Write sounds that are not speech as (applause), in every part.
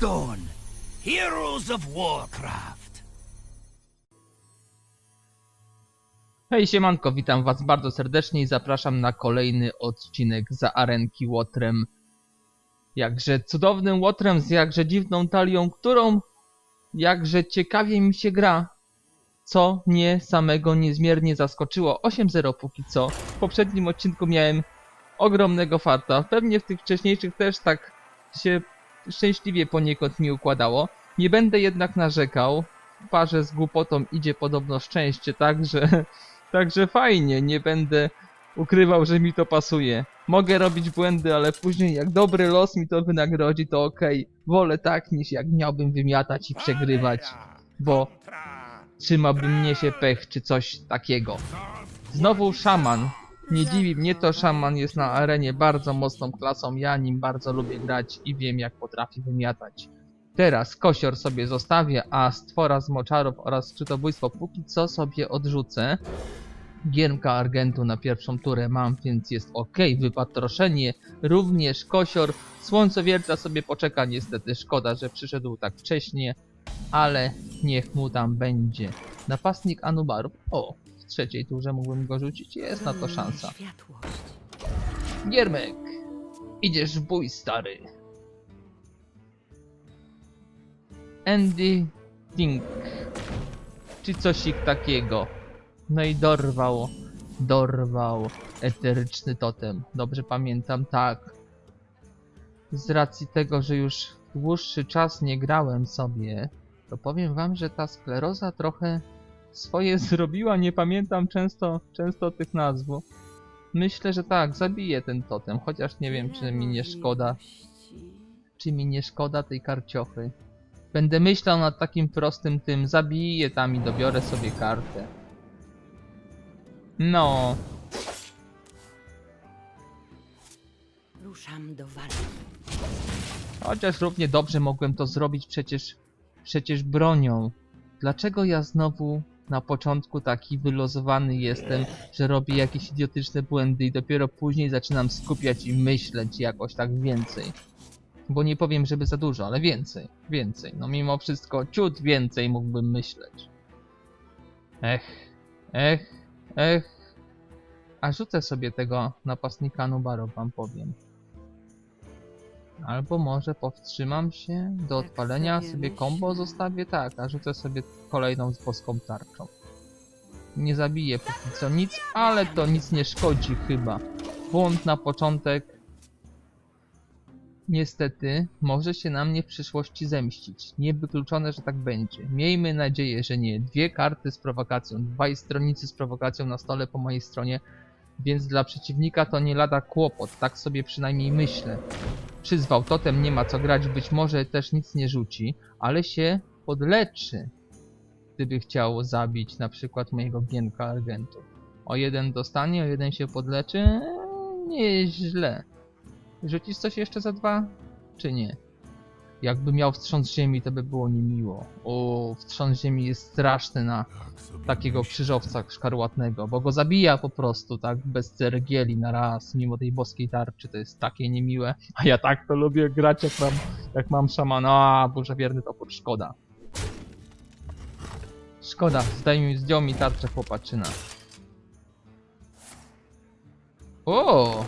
Heroes of Warcraft. Hej siemanko, witam was bardzo serdecznie i zapraszam na kolejny odcinek za arenki Łotrem. Jakże cudownym Łotrem z jakże dziwną talią, którą jakże ciekawie mi się gra. Co mnie samego niezmiernie zaskoczyło. 8-0 póki co. W poprzednim odcinku miałem ogromnego farta. Pewnie w tych wcześniejszych też tak się szczęśliwie poniekąd mi układało. Nie będę jednak narzekał. Parze z głupotą idzie podobno szczęście, tak że (laughs) Także fajnie, nie będę ukrywał, że mi to pasuje. Mogę robić błędy, ale później jak dobry los mi to wynagrodzi, to okej. Wolę tak, niż jak miałbym wymiatać i przegrywać, bo trzymałby mnie się pech czy coś takiego. Znowu szaman. Nie dziwi mnie to, szaman jest na arenie bardzo mocną klasą, ja nim bardzo lubię grać i wiem jak potrafi wymiatać. Teraz kosior sobie zostawię, a stwora z moczarów oraz skrzytobójstwo póki co sobie odrzucę. Giermka Argentu na pierwszą turę mam, więc jest ok. Wypatroszenie, również kosior. Słońcowierca sobie poczeka, niestety szkoda, że przyszedł tak wcześnie, ale niech mu tam będzie. Napastnik Anubarów. O, trzeciej turze mógłbym go rzucić, jest na to szansa. Światłość. Giermek, idziesz w bój, stary. Andy Dink, czy cosik takiego. No i dorwał, dorwał eteryczny totem. Dobrze pamiętam, tak. Z racji tego, że już dłuższy czas nie grałem sobie, to powiem wam, że ta skleroza trochę swoje (laughs) zrobiła, nie pamiętam często, często tych nazw. Myślę, że tak, zabiję ten totem, chociaż nie wiem, czy mi nie szkoda, czy mi nie szkoda tej karciochy. Będę myślał nad takim prostym tym, zabiję tam i dobiorę sobie kartę. No, Ruszam do walki. chociaż równie dobrze mogłem to zrobić przecież, przecież bronią. Dlaczego ja znowu na początku taki wylozowany jestem, że robię jakieś idiotyczne błędy i dopiero później zaczynam skupiać i myśleć jakoś tak więcej. Bo nie powiem, żeby za dużo, ale więcej, więcej. No mimo wszystko ciut więcej mógłbym myśleć. Ech, ech, ech. A rzucę sobie tego napastnika Nubaro, wam powiem. Albo może powstrzymam się do odpalenia, sobie sobie combo zostawię, tak, a rzucę sobie kolejną z boską tarczą. Nie zabiję póki co nic, ale to nic nie szkodzi chyba. Błąd na początek niestety może się na mnie w przyszłości zemścić. Niewykluczone, że tak będzie. Miejmy nadzieję, że nie. Dwie karty z prowokacją, dwaj stronnicy z prowokacją na stole po mojej stronie, więc dla przeciwnika to nie lada kłopot, tak sobie przynajmniej myślę. Przyzwał totem, nie ma co grać, być może też nic nie rzuci, ale się podleczy. Gdyby chciał zabić na przykład mojego Gienka Argentu. O jeden dostanie, o jeden się podleczy, nieźle. Rzucisz coś jeszcze za dwa? Czy nie? Jakby miał wstrząs ziemi, to by było niemiło. O, wstrząs ziemi jest straszny na takiego krzyżowca szkarłatnego, bo go zabija po prostu, tak, bez ceregieli na raz, mimo tej boskiej tarczy, to jest takie niemiłe. A ja tak to lubię grać, jak mam, jak mam szamana, a Boże wierny topór, szkoda. Szkoda, zdaj mi, zdjął mi tarczę chłopaczyna. O!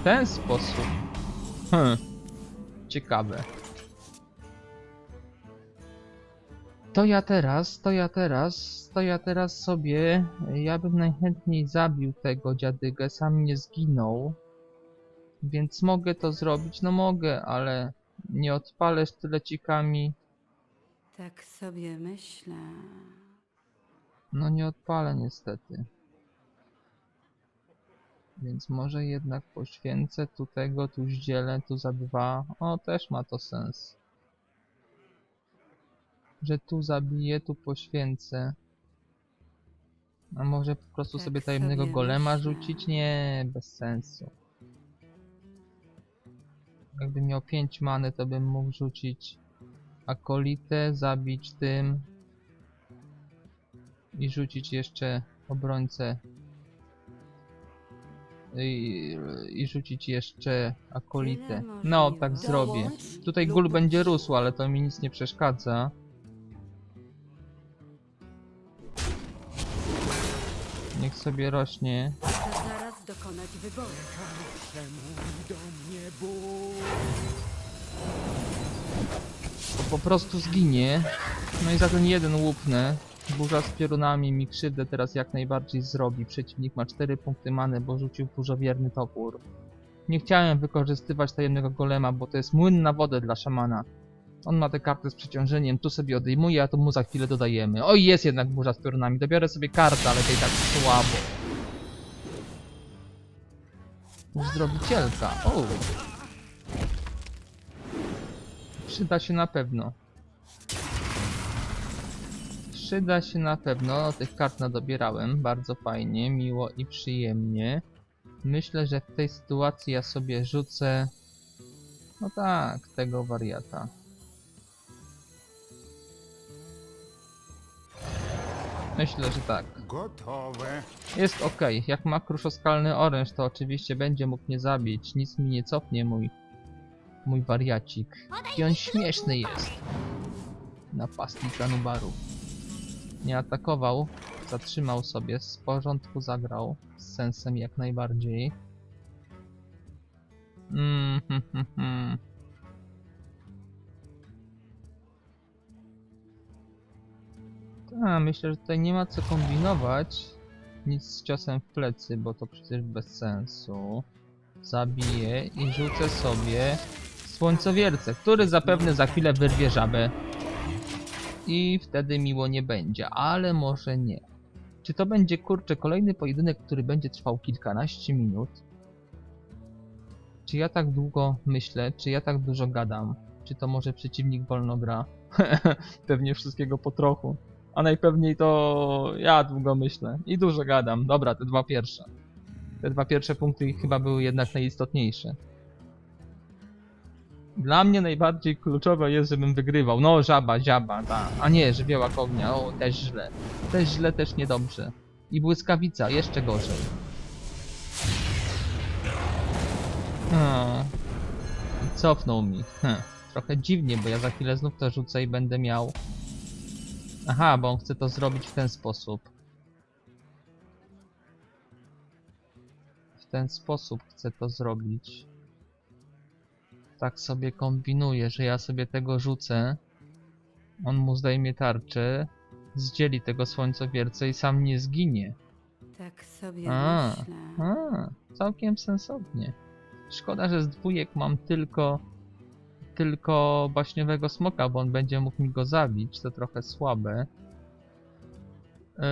W ten sposób. Hm. Ciekawe. To ja teraz, to ja teraz, to ja teraz sobie, ja bym najchętniej zabił tego dziadygę, sam nie zginął. Więc mogę to zrobić, no mogę, ale nie odpalę sztylecikami, Tak sobie myślę. no nie odpalę niestety. Więc może jednak poświęcę tu tego, tu zdzielę, tu za dwa. O, też ma to sens. Że tu zabiję, tu poświęcę. A może po prostu Tak sobie tajemnego sobie golema myślę. rzucić? Nie, bez sensu. Jakbym miał 5 many, to bym mógł rzucić akolitę, zabić tym i rzucić jeszcze obrońcę i, i rzucić jeszcze akolitę. No, tak zrobię. Tutaj gól będzie rósł, ale to mi nic nie przeszkadza. Niech sobie rośnie. Zaraz dokonać wyboru. Przemówi do mnie Bóg. To po prostu zginie. No i za ten jeden łupnę. Burza z piorunami mi krzywdę teraz jak najbardziej zrobi. Przeciwnik ma 4 punkty many, bo rzucił burzowierny topór. Nie chciałem wykorzystywać tajemnego golema, bo to jest młyn na wodę dla szamana. On ma tę kartę z przeciążeniem, tu sobie odejmuje, a to mu za chwilę dodajemy. Oj, jest jednak burza z piorunami. Dobiorę sobie kartę, ale i tak słabo. Uzdrowicielka. O. Przyda się na pewno. Przyda się na pewno. Tych kart nadobierałem. Bardzo fajnie, miło i przyjemnie. Myślę, że w tej sytuacji ja sobie rzucę... No tak, tego wariata. Myślę, że tak. Gotowe. Jest ok. Jak ma kruszoskalny oręż, to oczywiście będzie mógł mnie zabić. Nic mi nie cofnie, mój... Mój wariacik. I on śmieszny jest. Napastnik Anubaru. Nie atakował, zatrzymał sobie, z porządku zagrał. Z sensem jak najbardziej. Mm, hm, hm, hm. A, myślę, że tutaj nie ma co kombinować. Nic z ciosem w plecy, bo to przecież bez sensu. Zabiję i rzucę sobie słońcowiercę, który zapewne za chwilę wyrwie żabę. I wtedy miło nie będzie, ale może nie. Czy to będzie kurczę kolejny pojedynek, który będzie trwał kilkanaście minut? Czy ja tak długo myślę? Czy ja tak dużo gadam? Czy to może przeciwnik wolno gra? (laughs) Pewnie wszystkiego po trochu. A najpewniej to ja długo myślę i dużo gadam. Dobra, te dwa pierwsze. Te dwa pierwsze punkty chyba były jednak najistotniejsze. Dla mnie najbardziej kluczowe jest, żebym wygrywał. No, żaba, ziaba, ta. A nie, żywiołak ognia. O, też źle. Też źle, też niedobrze. I błyskawica, jeszcze gorzej. Hmm. Cofnął mi. Hm. Trochę dziwnie, bo ja za chwilę znów to rzucę i będę miał... Aha, bo on chce to zrobić w ten sposób. W ten sposób chce to zrobić. Tak sobie kombinuje, że ja sobie tego rzucę. On mu zdejmie tarczę, zdzieli tego słońcowiercę i sam nie zginie. Tak sobie A. myślę. A, całkiem sensownie. Szkoda, że z dwójek mam tylko tylko baśniowego smoka, bo on będzie mógł mi go zabić, to trochę słabe. Yy,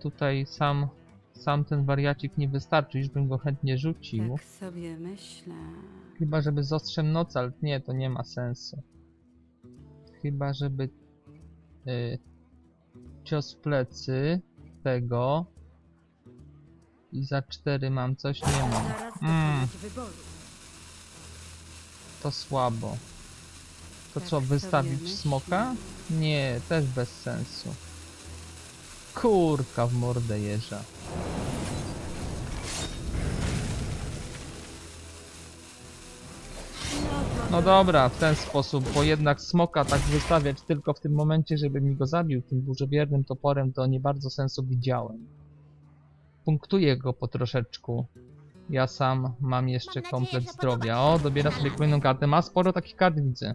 tutaj sam, sam ten wariacik nie wystarczy, już bym go chętnie rzucił. Tak sobie myślę. Chyba, żeby z ostrzem nocy, ale nie, to nie ma sensu. Chyba, żeby y, cios w plecy tego i za cztery mam coś, nie mam. Mm, to słabo. To Tak co, wystawić smoka? Nie, też bez sensu. Kurka w mordę jeża. No dobra, w ten sposób, bo jednak smoka tak wystawiać tylko w tym momencie, żeby mi go zabił tym burzowiernym toporem, to nie bardzo sensu widziałem. Punktuję go po troszeczku. Ja sam mam jeszcze komplet zdrowia. O, dobiera sobie kolejną kartę. Ma sporo takich kart, widzę.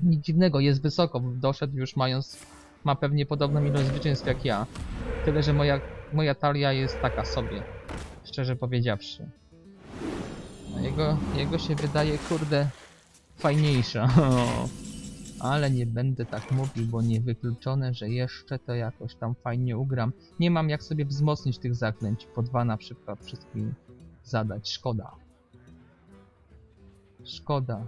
Nic dziwnego, jest wysoko. Doszedł już mając... Ma pewnie podobną ilość zwycięstw jak ja. Tyle, że moja, moja talia jest taka sobie. Szczerze powiedziawszy. A Jego, jego się wydaje, kurde, fajniejsza. (laughs) Ale nie będę tak mówił, bo niewykluczone, że jeszcze to jakoś tam fajnie ugram. Nie mam jak sobie wzmocnić tych zaklęć. Po dwa na przykład wszystkim zadać. Szkoda. Szkoda.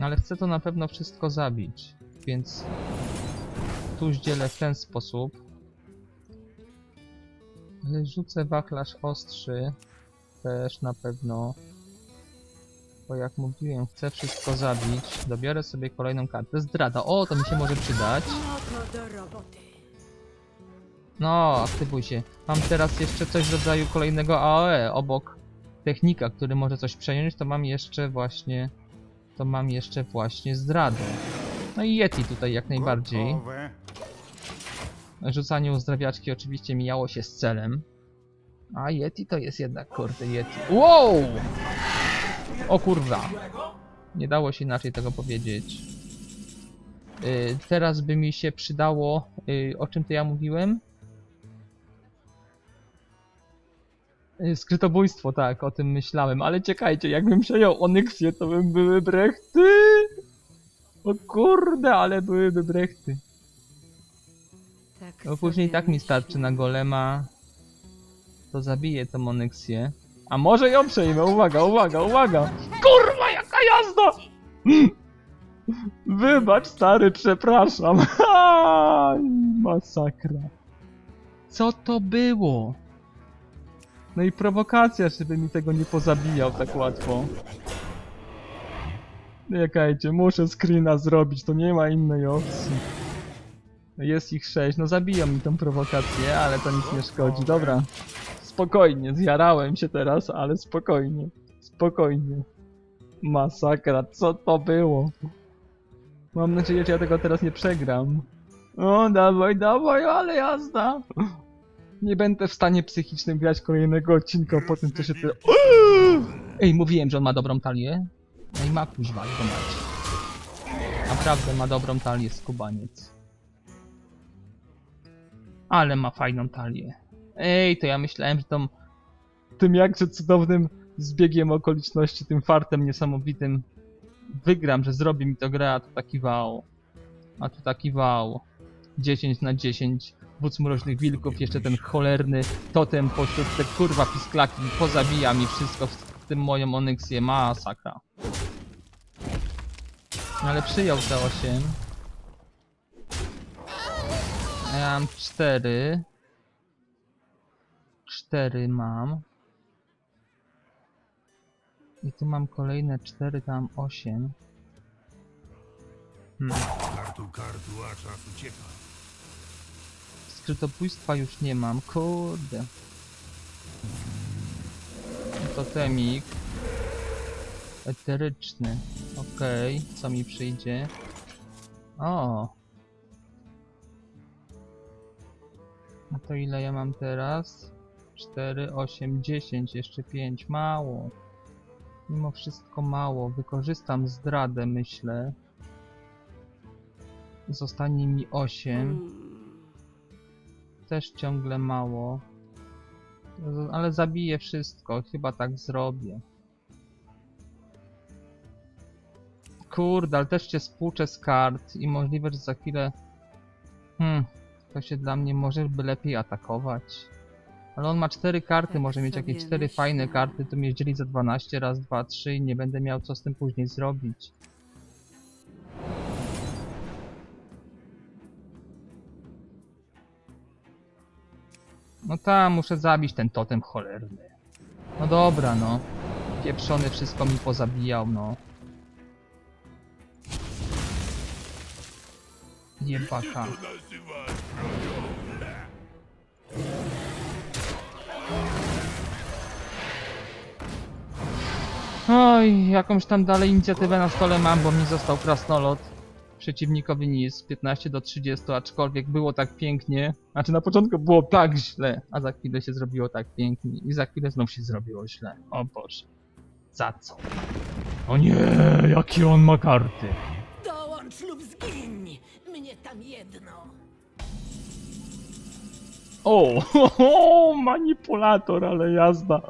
Ale chcę to na pewno wszystko zabić. Więc tu zdzielę w ten sposób. Rzucę wachlarz ostrzy. Też na pewno bo jak mówiłem, chcę wszystko zabić. Dobiorę sobie kolejną kartę. Zdrada. O, to mi się może przydać. No to do roboty. No, aktywuj się. Mam teraz jeszcze coś w rodzaju kolejnego AOE obok technika, który może coś przejąć, to mam jeszcze właśnie... To mam jeszcze właśnie zdradę. No i Yeti tutaj jak najbardziej. Rzucanie uzdrawiaczki oczywiście mijało się z celem. A Yeti to jest jednak kurde Yeti. Wow! O kurwa. Nie dało się inaczej tego powiedzieć. Yy, teraz by mi się przydało... Yy, o czym to ja mówiłem? Yy, skrytobójstwo, tak, o tym myślałem. Ale czekajcie, jakbym przejął Onyxie, to bym były brechty! O kurde, ale byłyby brechty. Tak No później tak mi starczy na golema. To zabiję tą Onyxję. A może ją przejmę, uwaga, uwaga, uwaga! Kurwa, jaka jazda! (gasps) Wybacz stary, przepraszam. (laughs) Masakra. Co to było? No i prowokacja, żeby mi tego nie pozabijał tak łatwo. Czekajcie, muszę screena zrobić, to nie ma innej opcji. Jest ich sześć, no zabiją mi tą prowokację, ale to nic nie szkodzi. Dobra, spokojnie, zjarałem się teraz, ale spokojnie, spokojnie. Masakra, co to było? Mam nadzieję, że ja tego teraz nie przegram. O, dawaj, dawaj, ale jazda! Nie będę w stanie psychicznym grać kolejnego odcinka po tym, co się ty... Ej, mówiłem, że on ma dobrą talię. No i ma kuźwa, go mać. Naprawdę ma dobrą talię, skubaniec. Ale ma fajną talię. Ej, to ja myślałem, że tą... Tym jakże cudownym zbiegiem okoliczności, tym fartem niesamowitym wygram, że zrobi mi to grę, a tu taki wał. A tu taki wał. 10 na 10 wódz mroźnych wilków, jeszcze ten cholerny totem pośród te kurwa pisklaki pozabija mi wszystko, w, tym moją onyksję, masakra. Ale przyjął te 8. A Ja mam 4. 4 mam. I tu mam kolejne 4, tam 8. Hmm. Kartu, kartu, a ucieka. Skrytobójstwa już nie mam, kurde. Totemik. Eteryczny. Okej, co mi przyjdzie? O! A to ile ja mam teraz? 4, 8, 10, jeszcze 5. Mało. Mimo wszystko mało. Wykorzystam zdradę, myślę. Zostanie mi 8 Mm, też ciągle mało. Ale zabiję wszystko, chyba tak zrobię. Kurde, ale też cię spłuczę z kart i możliwe, że za chwilę... Hmm, to się dla mnie może by lepiej atakować. Ale on ma cztery karty, Tak może mieć jakieś cztery myślę. fajne karty, to mnie dzieli za 12, raz, dwa, trzy i nie będę miał co z tym później zrobić. No tam, muszę zabić ten totem cholerny. No dobra, no. Pieprzony wszystko mi pozabijał, no. Jebaka. Oj, jakąś tam dalej inicjatywę na stole mam, bo mi został krasnolot. Przeciwnikowi nic, 15 do 30, aczkolwiek było tak pięknie. Znaczy na początku było tak źle, a za chwilę się zrobiło tak pięknie i za chwilę znów się zrobiło źle. O Boże. Za co? O nie, jakie on ma karty. Dołącz lub zgiń! Mnie tam jedno. O, (laughs) ho, ho, manipulator, ale jazda.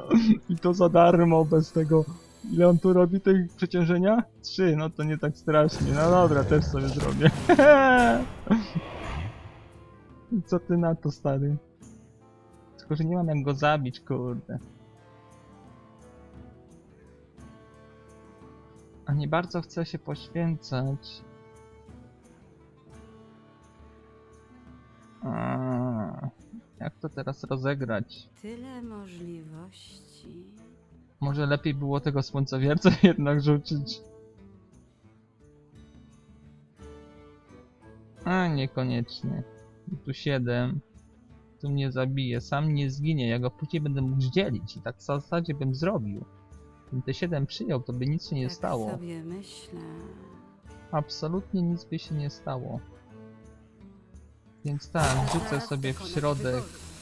I to za darmo, bez tego. Ile on tu robi tych przeciążenia? Trzy, no to nie tak strasznie. No dobra, też sobie zrobię. (laughs) Co ty na to, stary? Tylko, że nie mam jak go zabić, kurde. A nie bardzo chcę się poświęcać. A, jak to teraz rozegrać? Tyle możliwości. Może lepiej było tego słońcowierca (laughs) jednak rzucić. A niekoniecznie. Tu 7. tu mnie zabije, sam nie zginie, ja go później będę mógł zdzielić i tak w zasadzie bym zrobił. Gdybym te 7 przyjął, to by nic się nie tak stało. sobie myślę. Absolutnie nic by się nie stało. Więc tak, rzucę sobie w środek. wyboru.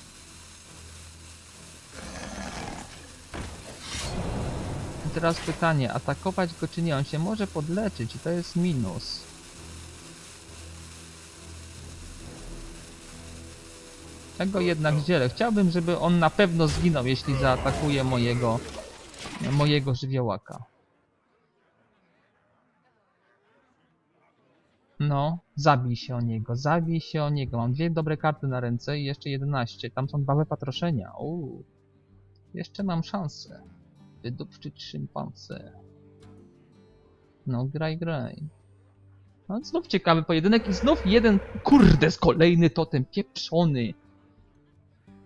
I teraz pytanie, atakować go czy nie? On się może podleczyć i to jest minus. Czego jednak dzielę? Chciałbym, żeby on na pewno zginął, jeśli zaatakuje mojego, mojego żywiołaka. No, zabij się o niego, zabij się o niego. Mam dwie dobre karty na ręce i jeszcze 11. Tam są dwa wypatroszenia. Uuu. Jeszcze mam szansę. Wydupczyć szympanse. No, graj, graj. No, znów ciekawy pojedynek i znów jeden, kurde, z kolejny totem, pieprzony.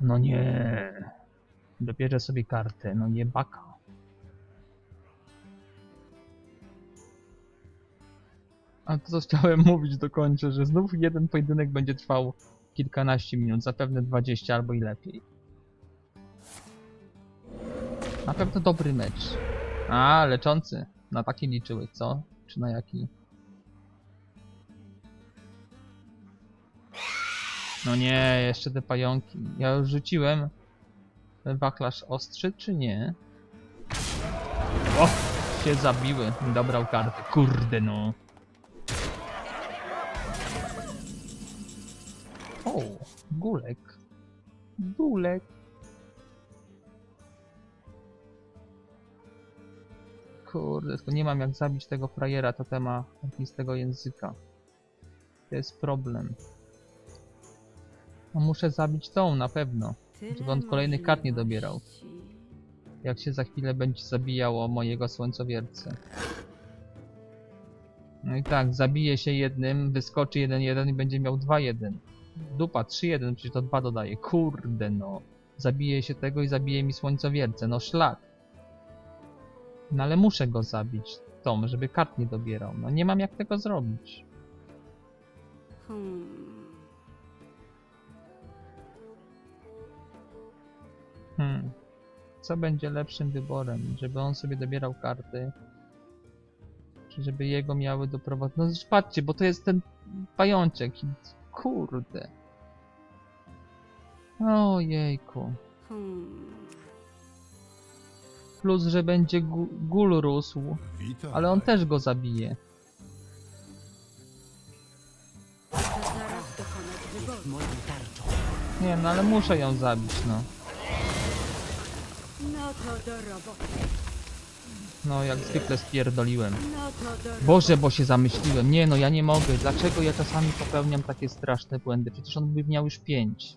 No nie. Dobierze sobie kartę, no nie baka. A to co chciałem (laughs) mówić do końca, że znów jeden pojedynek będzie trwał kilkanaście minut, zapewne 20 albo i lepiej. Na pewno dobry mecz. A, leczący. Na taki liczyłeś, co? Czy na jaki? No nie, jeszcze te pająki. Ja już rzuciłem wachlarz ostrzy, czy nie? O! Się zabiły. Dobrał kartę. Kurde no. O! Gulek. Gulek. Kurde, tylko nie mam jak zabić tego frajera totema z tego języka. To jest problem. No muszę zabić tą na pewno. Żeby on kolejnych kart nie dobierał. Jak się za chwilę będzie zabijało mojego słońcowiercę. No i tak, zabije się jednym, wyskoczy 1-1 i będzie miał 2-1. Dupa, 3-1, przecież to 2 dodaje. Kurde no. Zabije się tego i zabije mi słońcowiercę, no szlak. No ale muszę go zabić, Tom, żeby kart nie dobierał. No nie mam jak tego zrobić. Hmm. Hmm. Co będzie lepszym wyborem? Żeby on sobie dobierał karty? Czy żeby jego miały doprowadzić? No patrzcie, bo to jest ten pajączek. i- Kurde. Ojejku. Hmm. Plus, że będzie gu- gul rósł, ale on też go zabije. Nie, no ale muszę ją zabić, no. No to do roboty. No, jak zwykle spierdoliłem. No. Boże, bo się zamyśliłem. Nie no, ja nie mogę. Dlaczego ja czasami popełniam takie straszne błędy? Przecież on by miał już pięć.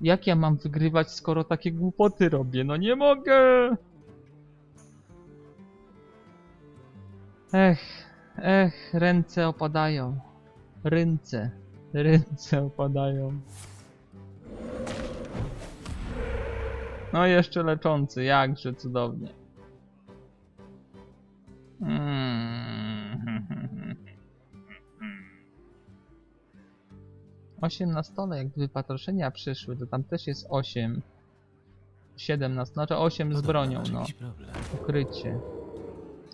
Jak ja mam wygrywać, skoro takie głupoty robię? No nie mogę! Ech, ech, ręce opadają. Ręce, ręce opadają. No jeszcze leczący, jakże cudownie. Mm. 8 na stole, jak wypatroszenia przyszły, to tam też jest 8. 7 na stole, znaczy 8 z bronią, no. Ukrycie.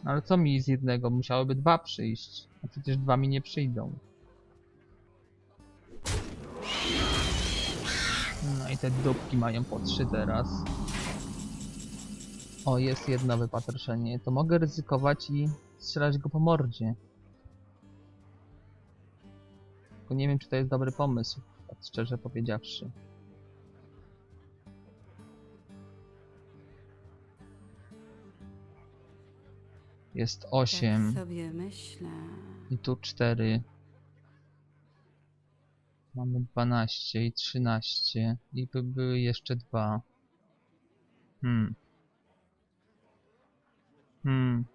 Ale co mi z jednego? Musiałyby dwa przyjść. A przecież dwa mi nie przyjdą. No i te dupki mają po 3 teraz. O, jest jedno wypatroszenie. To mogę ryzykować i strzelać go po mordzie. Tylko nie wiem, czy to jest dobry pomysł, tak szczerze powiedziawszy. Jest 8 Tak i tu 4. Mamy 12 i 13 i by były jeszcze dwa. Hmm. Hmm.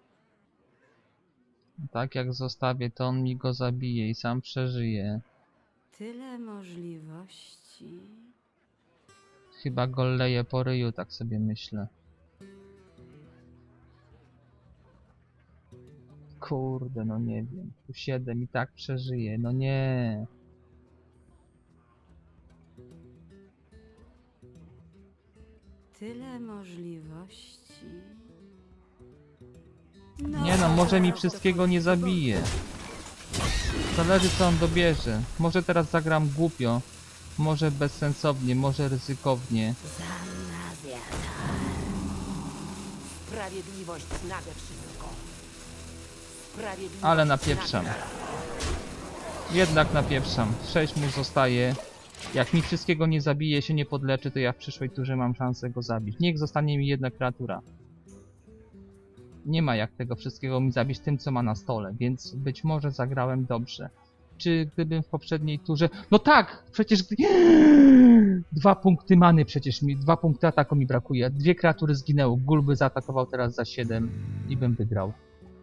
Tak jak zostawię, to on mi go zabije i sam przeżyje. Tyle możliwości. Chyba go leje po ryju, tak sobie myślę. Kurde, no nie wiem. Tu siedem i tak przeżyje, no nie. Tyle możliwości. Nie no, może mi wszystkiego nie zabije. Zależy co on dobierze. Może teraz zagram głupio. Może bezsensownie, może ryzykownie. Sprawiedliwość nade wszystko. Sprawiedliwość Ale napieprzam. Jednak napieprzam. 6 mu zostaje. Jak mi wszystkiego nie zabije, się nie podleczy, to ja w przyszłej turze mam szansę go zabić. Niech zostanie mi jedna kreatura. Nie ma jak tego wszystkiego mi zabić tym, co ma na stole, więc być może zagrałem dobrze. Czy gdybym w poprzedniej turze... No tak! Przecież... (gasps) Dwa punkty many przecież mi... Dwa punkty ataku mi brakuje. Dwie kreatury zginęły. Gul by zaatakował teraz za 7 i bym wygrał.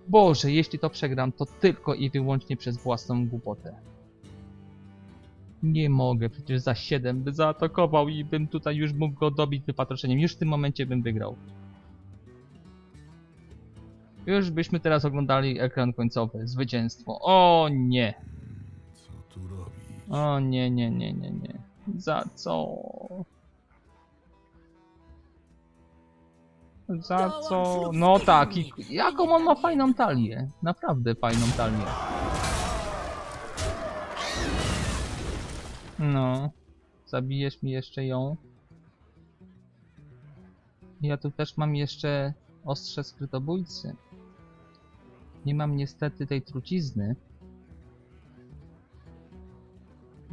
Boże, jeśli to przegram, to tylko i wyłącznie przez własną głupotę. Nie mogę, przecież za 7 by zaatakował i bym tutaj już mógł go dobić wypatroszeniem. Już w tym momencie bym wygrał. Już byśmy teraz oglądali ekran końcowy. Zwycięstwo. O nie. Co tu robić? O nie, nie, nie, nie, nie. Za co? Za co? No tak, i jaką on ma fajną talię. Naprawdę fajną talię. No. Zabijesz mi jeszcze ją. Ja tu też mam jeszcze ostrze skrytobójcy. Nie mam niestety tej trucizny.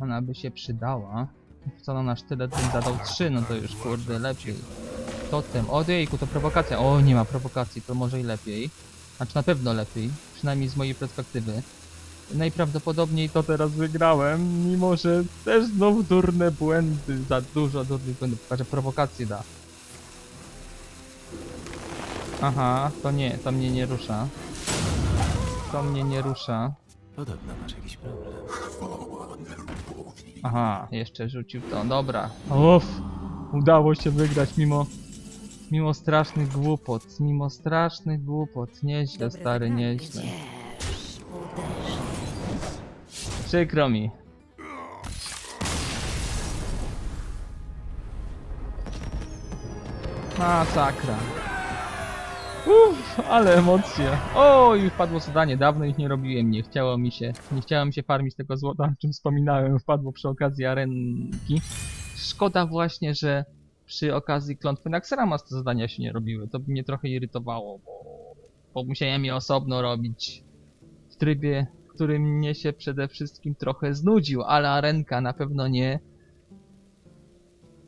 Ona by się przydała. Co na nasz tyle bym zadał 3, no to już kurde lepiej. Totem. Odejku, to prowokacja. O, nie ma prowokacji, to może i lepiej. Znaczy na pewno lepiej, przynajmniej z mojej perspektywy. Najprawdopodobniej to teraz wygrałem, mimo że też znowu durne błędy, za dużo durnych błędów, pokażę prowokację da. Aha, to nie, to mnie nie rusza. To mnie nie rusza. Podobno masz jakiś problem. Aha, jeszcze rzucił to. Dobra. Uff, udało się wygrać mimo mimo strasznych głupot, mimo strasznych głupot. Nieźle, stary, wygranie. nieźle. Przykro mi. Masakra. Uff, ale emocje. O, już wpadło zadanie. Dawno ich nie robiłem. Nie chciało mi się, nie chciałem się farmić tego złota, o czym wspominałem. Wpadło przy okazji arenki. Szkoda właśnie, że przy okazji klątwy Naxxramas te zadania się nie robiły. To by mnie trochę irytowało, bo, bo musiałem je osobno robić w trybie, który mnie się przede wszystkim trochę znudził, ale arenka na pewno nie.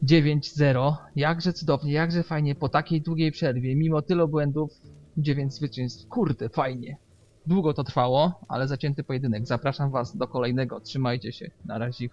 9-0. Jakże cudownie, jakże fajnie po takiej długiej przerwie, mimo tylu błędów, 9 zwycięstw. Kurde, fajnie. Długo to trwało, ale zacięty pojedynek. Zapraszam Was do kolejnego. Trzymajcie się. Na razie.